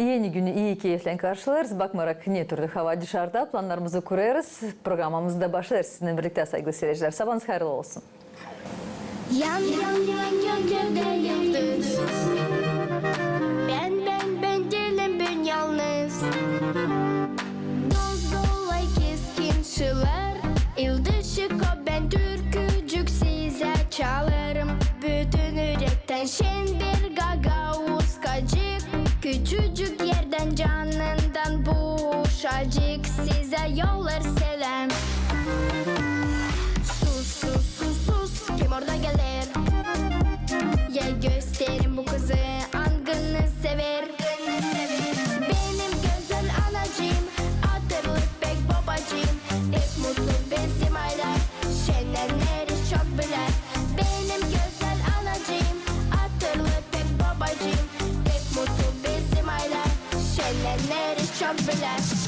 Yeni günü iyi keyifle karşılarız. Bakmarak ne türlü hava dışarıda planlarımızı kurarız. Programımızı da başlarız sizinle birlikte saygılı seyirciler. Sabahınız hayırlı olsun. Yan yan yan yan gökte yıldız Ben ben ben değilim ben yalnız Doz dolay keskin şılar Yıldız şıko ben türkücük size çalarım Bütün yürekten şen uşacık Size yollar selam Sus sus sus sus kim orada gelir? Ya gösterin bu kızı angını sever. Benim güzel anacığım Hatırlı pek babacığım. Hep mutlu bizim aile Şenlenleri çok bilir Benim güzel anacığım Hatırlı pek babacığım. Hep mutlu bizim aile Şenlenleri çok bilir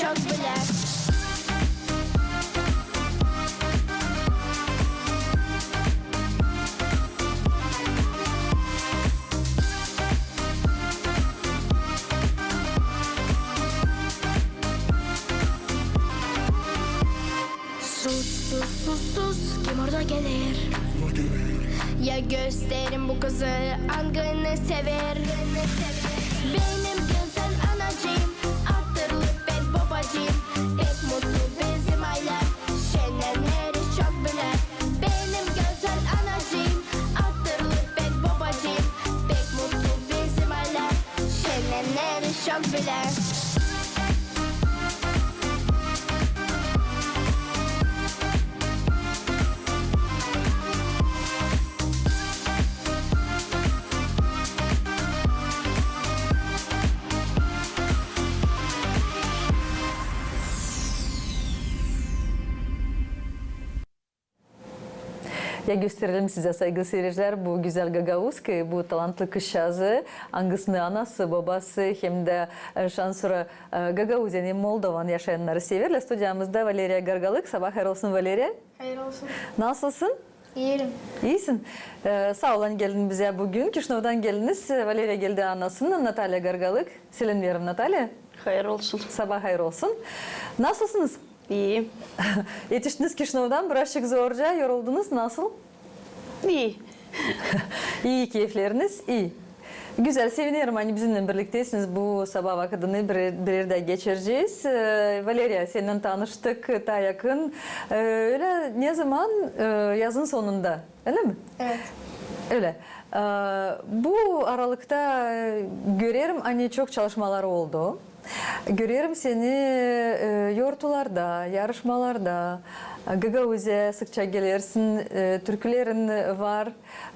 çok bile Sus sus sus sus kim orada gelir? Ya gösterin bu kızı angını sever Şenlenleri Ya gösterelim size saygılı seyirciler bu güzel Gagavuz ki bu talantlı kızcağızı angisini anası babası hem de e, şansıra e, Gagavuz yani Moldovan yaşayanları severler. Stüdyamızda Valeria Gargalık. Sabah hayır olsun Valeria. Hayır olsun. Nasılsın? İyiyim. İyisin. Ee, sağ olun geldin bize bugün. Kişnov'dan geldiniz. Valeria geldi anasının Natalya Gargalık. Selam diyorum Natalya. Hayır olsun. Sabah hayır olsun. Nasılsınız? İyi. Yetiştiniz Kişnov'dan. Birazcık zorca yoruldunuz. Nasıl? İyi. İyi keyifleriniz iyi. Güzel, seviniyorum hani bizimle birliktesiniz. Bu sabah vakitini bir, bir yerde geçireceğiz. Ee, Valeria, seninle tanıştık daha yakın. Ee, öyle ne zaman? Ee, yazın sonunda, öyle mi? Evet. Öyle. Ee, bu aralıkta e, görüyorum hani çok çalışmalar oldu. Görüyorum seni e, yortularda, yarışmalarda, e, Gagauz'e sıkça gelirsin, e, türkülerin var.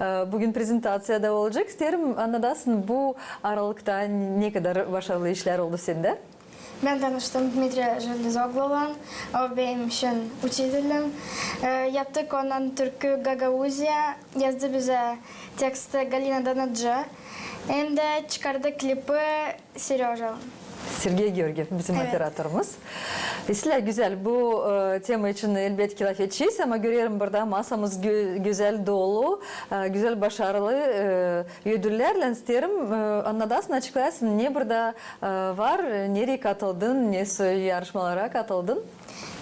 E, bugün prezentasyada olacak. İsterim anladasın bu aralıkta ne kadar başarılı işler oldu sende? Ben tanıştım Dmitri Железоглов'la. O benim için учителем. Ee, yaptık ondan türkü Gagauzya. Yazdı bize teksti Galina Danacı. Hem de çıkardı klipi Serежа. Sergey Georgiev bizim Evet. operatörümüz. Esla güzel bu e, tema için elbette laf edeceğiz ama görüyorum burada masamız gü- güzel dolu, e, güzel başarılı e, ödüllerle isterim. E, anladasın açıklayasın ne burada e, var, nereye katıldın, ne yarışmalara katıldın?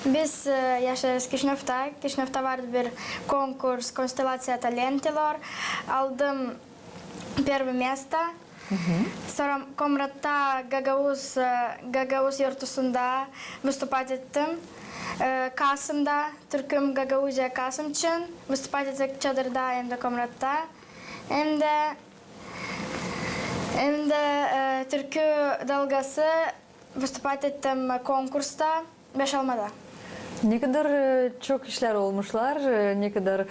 Biz e, yaşarız Kişnef'te. Kişnef'te vardı bir konkurs Konstellasya Talentilor. Aldım первое место. komradda гагауз гагауз йортусунда выступать эттим. Э, Kaымда түркүм гагаузия каым выступать этек чадырда эмде коратта эмде эмде э, түркү долгасi выступать эттим конкурста беш алмада Ne kadar e, çok işler olmuşlar, e, ne kadar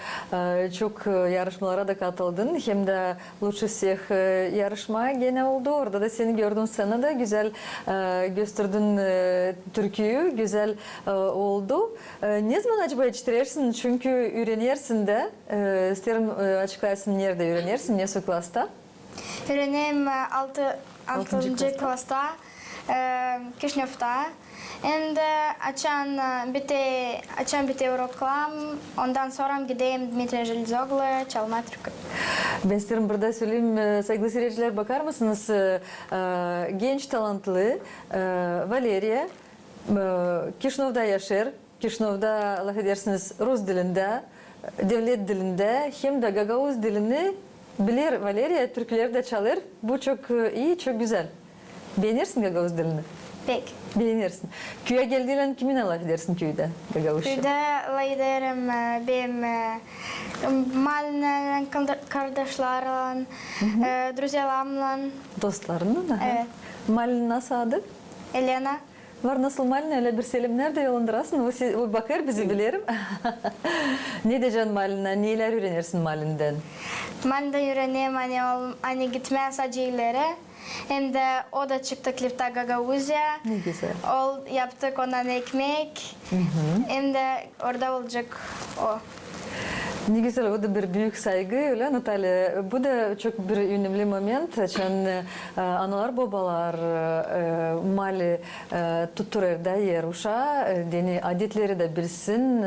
e, çok e, yarışmalara da katıldın. Hem de Lучше всех e, yarışma gene oldu. Orada da seni gördüm sana da güzel e, gösterdin e, türküyü, güzel e, oldu. E, Ne zaman acaba yetiştirirsin? Çünkü öğrenirsin de. E, İsterim e, açıklayasın nerede öğrenirsin, ne klasta? Öğrenim 6. Altıncı 6. klasta. klasta And açan e, bitti açan bitti reklam. Ondan sonra gideyim Dmitri Jelizoglu çalma türkü. Ben isterim burada söyleyeyim e, saygılı seyirciler bakar mısınız? E, genç talentlı Valeria Kişnov'da yaşar. Kişnov'da Allah edersiniz Rus dilinde, devlet dilinde hem de Gagavuz dilini bilir Valeria. Türküleri de çalır. Bu çok iyi, çok güzel. Beğenirsin Gagavuz dilini. Pek. Beğenirsin. Köye geldiğinde kimin Allah edersin köyde Gagavuzca? Köyde liderim e, benim e, mahallenin kardeşlerim, e, друзьяlarımla Dostlarının. aha. Evet. Malin nasıl adı? Elena. Var nasıl malin öyle bir selim nerede yolundurasın? O, si- o bakar bizi bilirim. ne diyeceksin maline? Neler öğrenirsin malinden? Ben de öğreneyim hani, ol, hani gitmeye sadece ileri. Hem de o da çıktı klipte Gagauzya. Ne güzel. Ol, yaptık ondan ekmek. Hem de orada olacak o. Ne güzel, o da bir büyük saygı öyle Natalya. Bu da çok bir önemli moment. Çünkü e, analar babalar e, mali e, tutturur da yer uşa, dini adetleri de bilsin,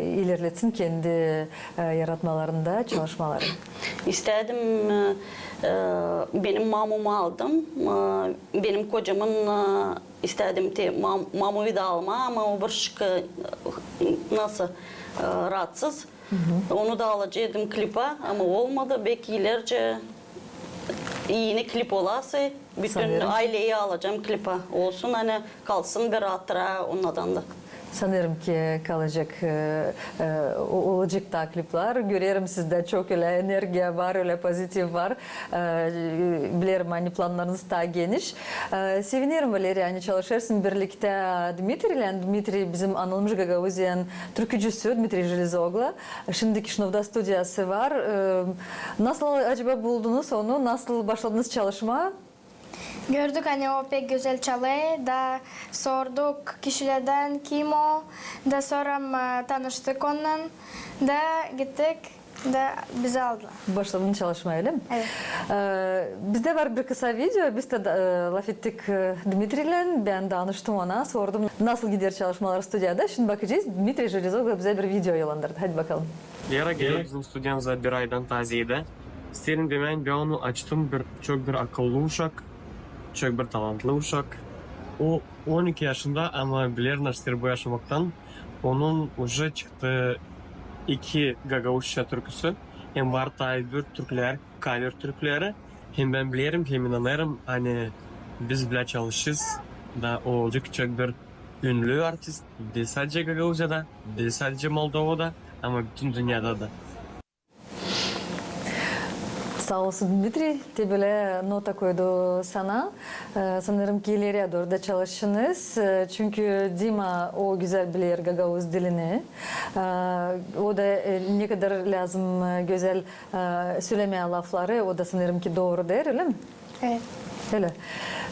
ilerletsin kendi yaratmalarında, çalışmaları. İstedim benim mamumu aldım. Benim kocamın istedim te mam- mamuyu da alma ama o bir nasıl e, rahatsız. Onu da alacaktım klipa ama olmadı. Belki ileride yeni klip olası bütün Sanıyorum. aileyi alacağım klipa olsun hani kalsın bir hatıra onlardan da sanırım ki kalacak e, e, olacak taklipler. Görüyorum sizde çok öyle enerji var, öyle pozitif var. E, Bilirim hani planlarınız daha geniş. Sevinirim Valeri hani çalışırsın birlikte Dmitri ile. Dmitri bizim Anılmış Gagavuzyan türkücüsü Dmitri Jelizoglu. Şimdiki Şınav'da stüdyası var. Nasıl acaba buldunuz onu? Nasıl başladınız çalışma? Gördük hani o pek güzel çalıyor. Da sorduk kişilerden kim o. Da sonra e, tanıştık ondan. Da gittik. Da bizi aldılar. Başladın çalışmaya öyle mi? Evet. Ee, bizde var bir kısa video. Biz de e, laf ettik e, Dimitri'yle. Ben danıştım ona. Sordum nasıl gidiyor çalışmalar stüdyoda. Şimdi bakacağız. Dimitri Железоглы bize bir video yollandırdı. Hadi bakalım. Lera geliyor bizim stüdyomuza bir aydan taziyede. İsterim demen ben onu açtım. Bir, çok bir akıllı uşak. Çok bir talantlı uşak. O 12 yaşında ama bilir bu yaşamaktan. Onun уже çıktı iki Gagavuşça türküsü. Hem var bir Türkler, cover Türkleri. Hem ben bilirim hem inanırım hani biz bile çalışırız. Da o olacak çok bir ünlü artist. Değil sadece Gagavuzya'da, değil sadece Moldova'da ama bütün dünyada da. Sağ olsun Dimitri. De böyle nota koydu sana. Ee, sanırım ki ileriye doğru da çalışınız. Ee, çünkü Dima o güzel bilir Gagavuz dilini. Ee, o da e, ne kadar lazım e, güzel e, söylemeye lafları o da sanırım ki doğru der öyle mi? Evet. Öyle.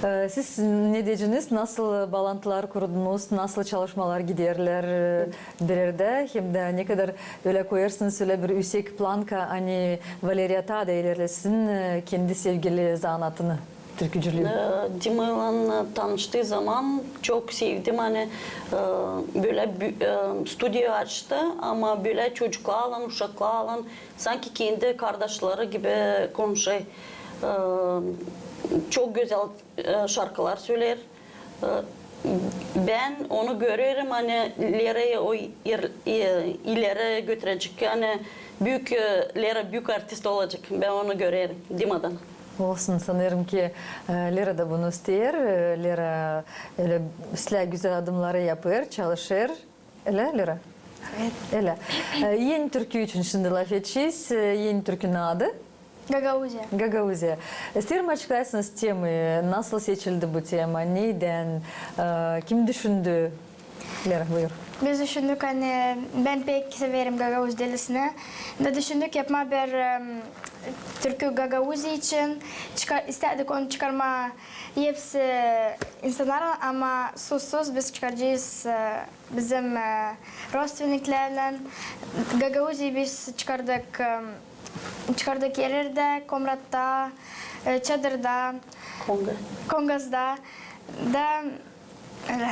Ee, Siz ne diyeceksiniz? Nasıl bağlantılar kurdunuz? Nasıl çalışmalar giderler e, bir yerde? Hem de ne kadar öyle koyarsınız öyle bir yüksek planka hani Valeria da ilerlesin e, kendi sevgili zanatını, türkücülüğü. Ee, Dima'yla tanıştığı zaman çok sevdim. Hani e, böyle e, stüdyo açtı ama böyle çocuklarla, uşaklarla sanki kendi kardeşleri gibi konuşuyor. Çok güzel şarkılar söyler. Ben onu görüyorum hani ileriye o e, ileri götürecek. Yani büyük e, ileri büyük artist olacak. Ben onu görüyorum Dima'dan. Olsun sanırım ki e, Lera da bunu ister. Lera öyle silah güzel adımları yapar, çalışır. Öyle Lera? Evet. Öyle. Yeni türkü için şimdi laf edeceğiz. Yeni türkünün adı Gagauzya. Gagauzya. İsterim açıklarsınız temayı. Nasıl seçildi bu tema? Neyden? E, kim düşündü? Lera buyur. Biz düşündük hani ben pek severim Gagavuz dilisini. Da düşündük yapma bir em, türkü Gagavuz için çıkar, istedik onu çıkarma hepsi insanlar ama susuz biz çıkaracağız e, bizim e, родственникlerle Gagavuz'u biz çıkardık em, çıkardık yerlerde, Komrat'ta, e, Çadır'da, Konga. Kongaz'da da öyle.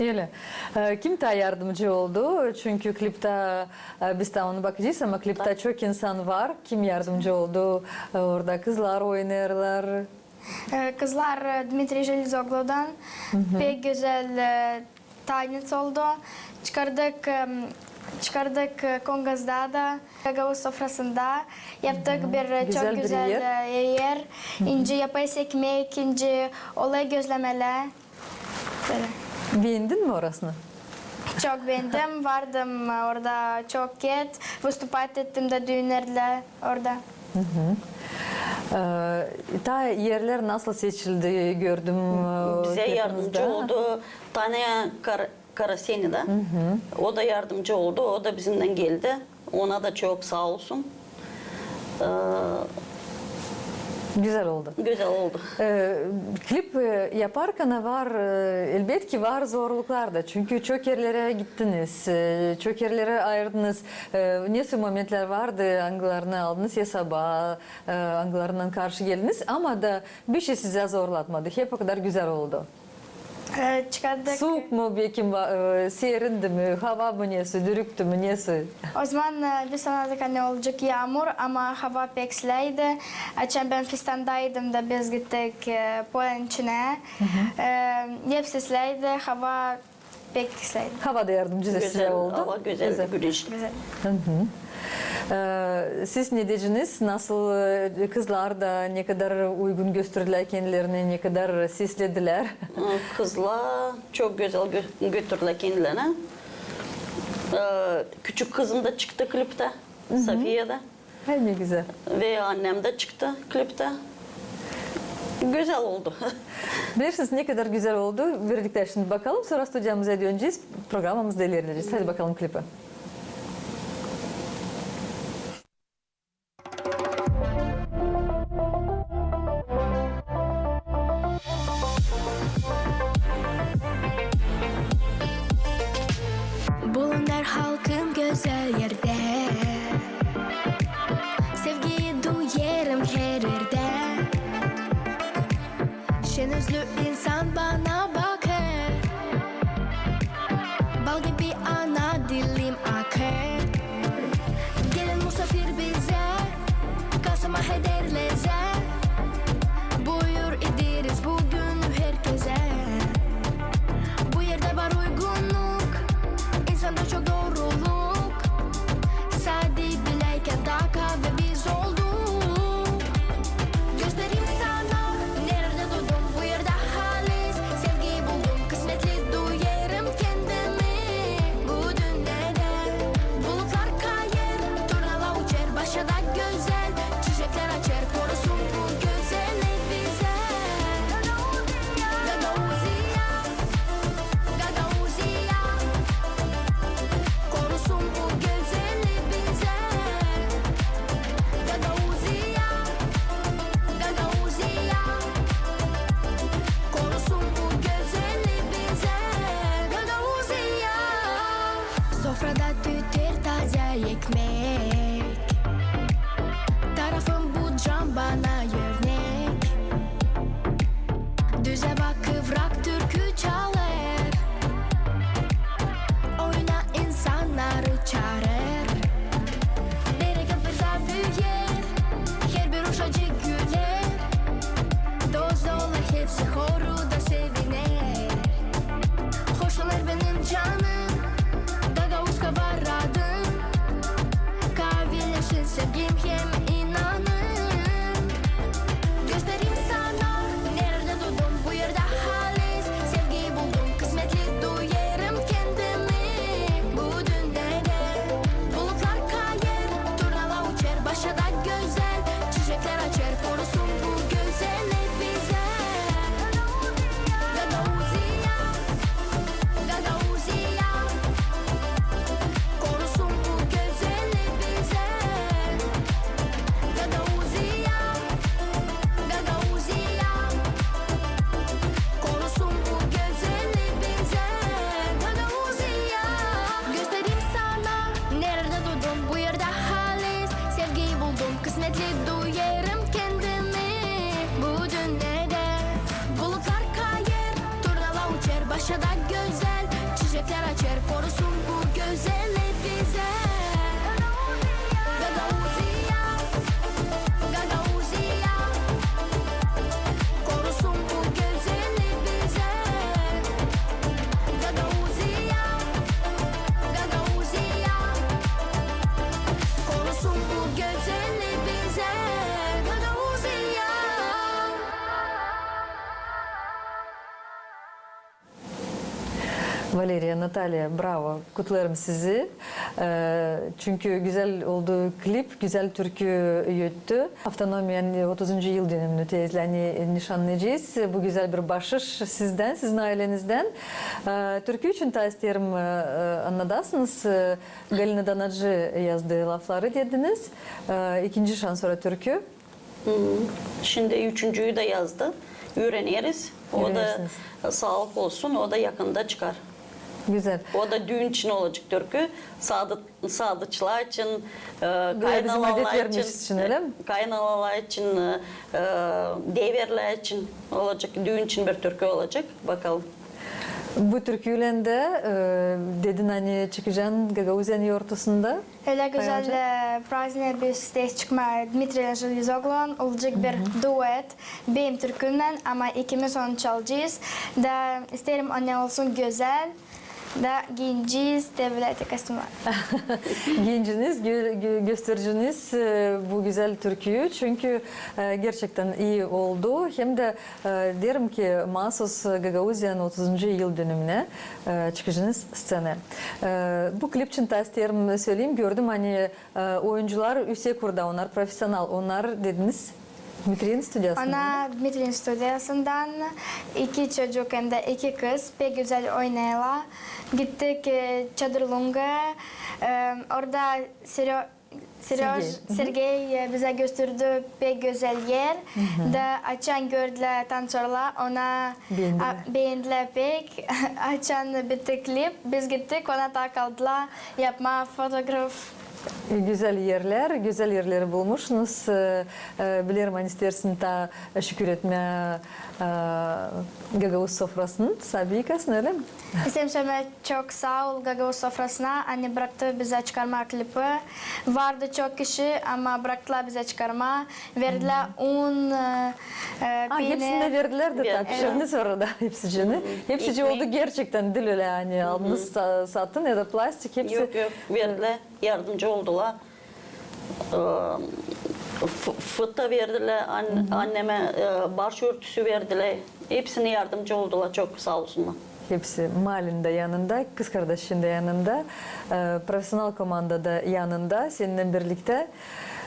Öyle. E, Kim daha yardımcı oldu? Çünkü klipte e, biz de ona bakacağız ama klipte çok insan var. Kim yardımcı oldu? Orada kızlar oynarlar. Kızlar Dmitri Jelizoglu'dan pek güzel tanıt oldu. Çıkardık çıkardık e, Kongaz'da da Gagavuz sofrasında yaptık bir e, Güzel çok bir güzel yer. e, yer. İnce yapay ekmek, ince olay gözlemeler. Böyle. Beğendin mi orasını? Çok beğendim. Vardım e, orada çok kez. Vыступать ettim de düğünlerde orada. E, Ta yerler nasıl seçildi gördüm. e, Bize klipinizde. yardımcı oldu. Tanya Kar Karaseni de. O da yardımcı oldu. O da bizimden geldi. Ona da çok sağ olsun. Ee, Güzel oldu. güzel oldu. E, klip e, yaparken var e, elbet ki var zorluklar da çünkü çok yerlere gittiniz, e, çok yerlere ayırdınız. E, nasıl momentler vardı angılarını aldınız ya sabah e, karşı geldiniz ama da bir şey size zorlatmadı. Hep o kadar güzel oldu. Ee, Çıkardık. Soğuk mu belki e, serindi mi, hava mı nesi, dürüktü mü nesi? O zaman e, biz sanıyorduk hani olacak yağmur ama hava pek sileydi. Açan ben fistandaydım da biz gittik e, Polen içine. E, hepsi sileydi, hava pek sileydi. Hava da yardımcı size Güzel oldu. hava, güzel, güneş. Güzel. Hı hı. Ee, Siz ne dediniz? Nasıl e, kızlar da ne kadar uygun gösterdiler kendilerini, ne kadar seslediler? Ee, Kızla çok güzel gö- götürdüler kendilerine. Ee, küçük kızım da çıktı klipte. Safiye de. Hay ne güzel. Ve annem de çıktı klipte. Güzel oldu. Bilirsiniz ne kadar güzel oldu. Birlikte şimdi bakalım. Sonra stüdyomuza döneceğiz. Programımızda ilerleyeceğiz. Hadi bakalım klipe. Эти души Valeria, Natalya bravo. Kutlarım sizi. Ee, çünkü güzel oldu klip, güzel türkü yürüttü. Avtonomiyanın 30. yıl dönümünü teyzelerini nişanlayacağız. Bu güzel bir başarı sizden, sizin ailenizden. Ee, türkü için ta isterim e, anladasınız. Ee, Galina Danacı yazdığı lafları dediniz. Ee, ikinci şans sonra türkü. Hı. Şimdi üçüncüyü de yazdı. Öğreniriz. O da sağlık olsun. O da yakında çıkar. Güzel. O da düğün için olacak türkü. Sadıçlar için, e, e, kaynanalar için, için öyle için, e, devirler için olacak. Düğün için bir türkü olacak. Bakalım. Bu türküylende e, dedin hani çıkacaksın Gagauzyan yurtusunda. Öyle güzel e, prazne bir siteye çıkma Dmitri Jelizoglu'nun olacak bir duet benim türkümden ama ikimiz onu çalacağız. Da isterim anne olsun güzel. Da giyineceğiz de böyle kostümler. Genciniz, gö- gö- göstericiniz e, bu güzel türküyü çünkü e, gerçekten iyi oldu. Hem de e, derim ki mahsus Gagauzyan 30. yıl dönümüne çıkacağınız scene. Bu klip için isterim söyleyeyim. Gördüm hani oyuncular Üsekur'da onlar profesyonel. Onlar dediniz Dmitri'nin stüdyasında. Ona Dmitri'nin stüdyasından iki çocuk hem de iki kız pek güzel oynuyorlar. Gittik e, Çadırlung'a. E, orada Seryo Seroj, Sergey. Sergey e, bize gösterdi pek güzel yer. Da açan gördüler tanışırlar. Ona Beğendiler. a- beğendiler pek. açan bitti klip. Biz gittik ona takıldılar. Yapma fotoğraf. Güzel yerler, güzel yerleri bulmuşsunuz. E, Bilirim hani istersin ta şükür etme Gagavuz sofrasının sabikasın öyle mi? İstem söylemek çok sağ ol Gagavuz sofrasına. Anne bıraktı bize çıkarma klipi. Vardı çok kişi ama bıraktılar bize çıkarma. Verdiler un, e, Ha, hepsini de peynir. verdiler de tabii pişirdiniz orada hepsini. Hepsi Ekmek. oldu gerçekten değil öyle yani aldınız sa- sattın ya da plastik hepsi. Yok yok verdiler, yardımcı oldular. Ee, f- Fıta verdiler, an- anneme e, başörtüsü verdiler. Hepsine yardımcı oldular, çok sağ olsunlar. Hepsi Malin de yanında, kız kardeşin de yanında, e, profesyonel komanda da yanında seninle birlikte.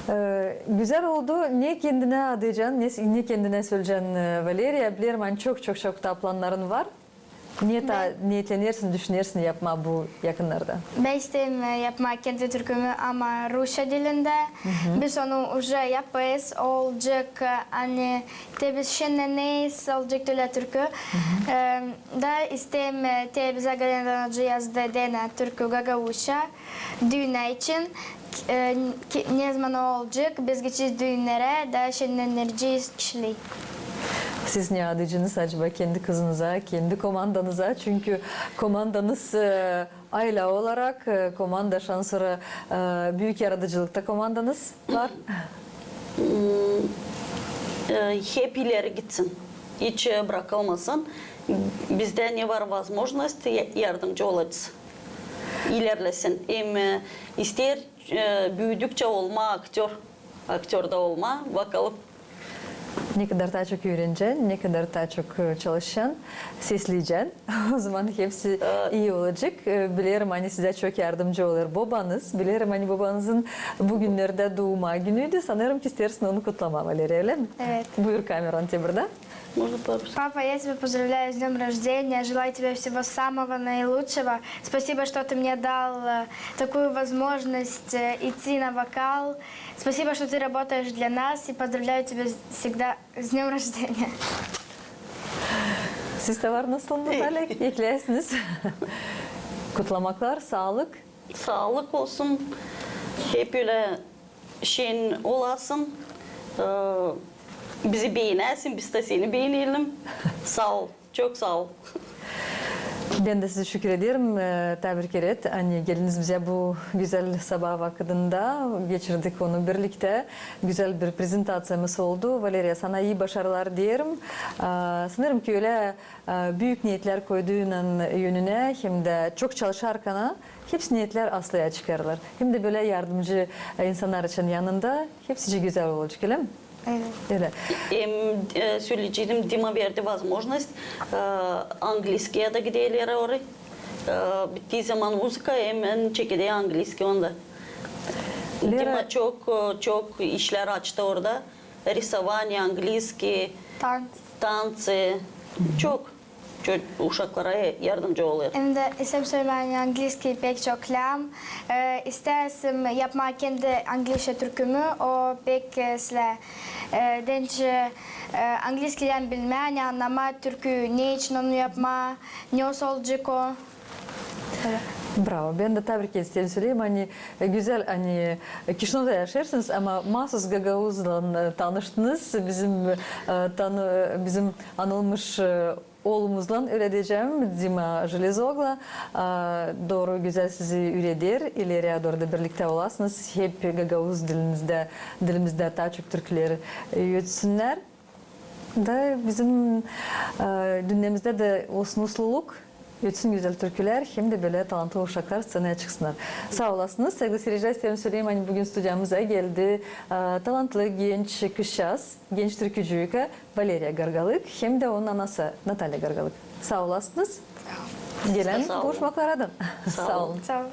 E, güzel oldu. Ne kendine adayacaksın, ne, ne kendine söyleyeceksin e, Valeria? Bilirim hani çok çok çok da planların var. Niye ta, niyetlenirsin, düşünürsün yapma bu yakınlarda? Ben istedim e, yapmak kendi türkümü ama Rusça dilinde. Biz onu уже yaparız. Olacak e, hani te biz şimdi neyiz olacak öyle türkü. E, da istedim e, te bize gelen önce yazdı dene türkü Gagavuşa düğüne için. E, ki- ne zaman olacak? Biz geçeceğiz düğünlere da şimdi nereceğiz kişiliği. Siz ne adayıcınız acaba kendi kızınıza, kendi komandanıza? Çünkü komandanız e, aile olarak e, komanda şansları e, büyük yaratıcılıkta komandanız var. Ee, hep ileri gitsin. Hiç e, bırakılmasın. Bizde ne var возможность ya- yardımcı olacağız. İlerlesin. Hem e, ister e, büyüdükçe olma aktör. Aktör de olma. Bakalım. Ne kadar daha çok öğreneceksin, ne kadar daha çok e, çalışacaksın, sesleyeceksin. o zaman hepsi iyi olacak. E, Bilirim hani size çok yardımcı olur babanız. Bilirim hani babanızın bugünlerde doğuma günüydü. Sanırım ki istersin onu kutlama Valeria öyle mi? Evet. Buyur kameran tebride. Можно по-русски? Папа, я тебя поздравляю с днем рождения, желаю тебе всего самого наилучшего. Спасибо, что ты мне дал э, такую возможность э, идти на вокал. Спасибо, что ты работаешь для нас и поздравляю тебя с- всегда с днем рождения. Nasıl Natalya? Eklersiniz. Kutlamaklar, sağlık. Sağlık olsun. Hep öyle şeyin olasın. Ee, bizi beğenersin, biz de seni beğenelim. sağ ol. Çok sağ ol. Ben de size şükür ederim. Ee, Tebrik ederim. Hani geliniz bize bu güzel sabah vakitinde geçirdik onu birlikte. Güzel bir prezentasyamız oldu. Valeria sana iyi başarılar diyelim. Ee, Sanırım ki öyle e, büyük niyetler koyduğunun yönüne hem de çok çalışarken hepsi niyetler aslıya çıkarılır. Hem de böyle yardımcı e, insanlar için yanında hepsi güzel olacak öyle mi? Evet. Öyle. Hem e, söyleyeceğim Dima verdi возможность e, Angliskiye de gidelim oraya. e, bittiği zaman muzika hemen çekirdeği İngilizce onda. Lera- Dima çok e, çok işler açtı orada. Рисование, İngilizce, Tant. tansı, çok çok uşaklara yardımcı oluyor. Hem de isim söylemeyen İngilizce pek çok lam. Ee, istersim yapmak kendi İngilizce türkümü. O pek e, sile e, denç e, İngilizceden bilmeyen anlama türkü ne için onu yapma, ne olacak o. Böyle. Bravo. Ben de tebrik istedim söyleyeyim. Hani e, güzel hani e, Kişinev'de yaşarsınız ama mahsus Gagavuz'la e, tanıştınız. Bizim e, tanı bizim anılmış Олымыздан үрәдейім, Дима Железогла. Дору үзәл сізі үрәдер, үлі әрәдорды бірлікті оласыныз. Хеп ғағауыз ділімізді ата үшік түркілер үйтсіннәр. Да, бізім дүнемізді де осын ұслылық. Yetsin güzel türküler de böyle talantlı uşaklar scenaya çıksınlar. Sağ olasınız. Sevgili seyirciler isterim söyleyeyim hani bugün stüdyomuza geldi e, talantlı genç kızcağız, genç türkücü Valeria Gargalık hem de onun anası Natalya Gargalık. Sağ olasınız. Gelen Sağ olun. Sağ olun. olun. Sağ ol.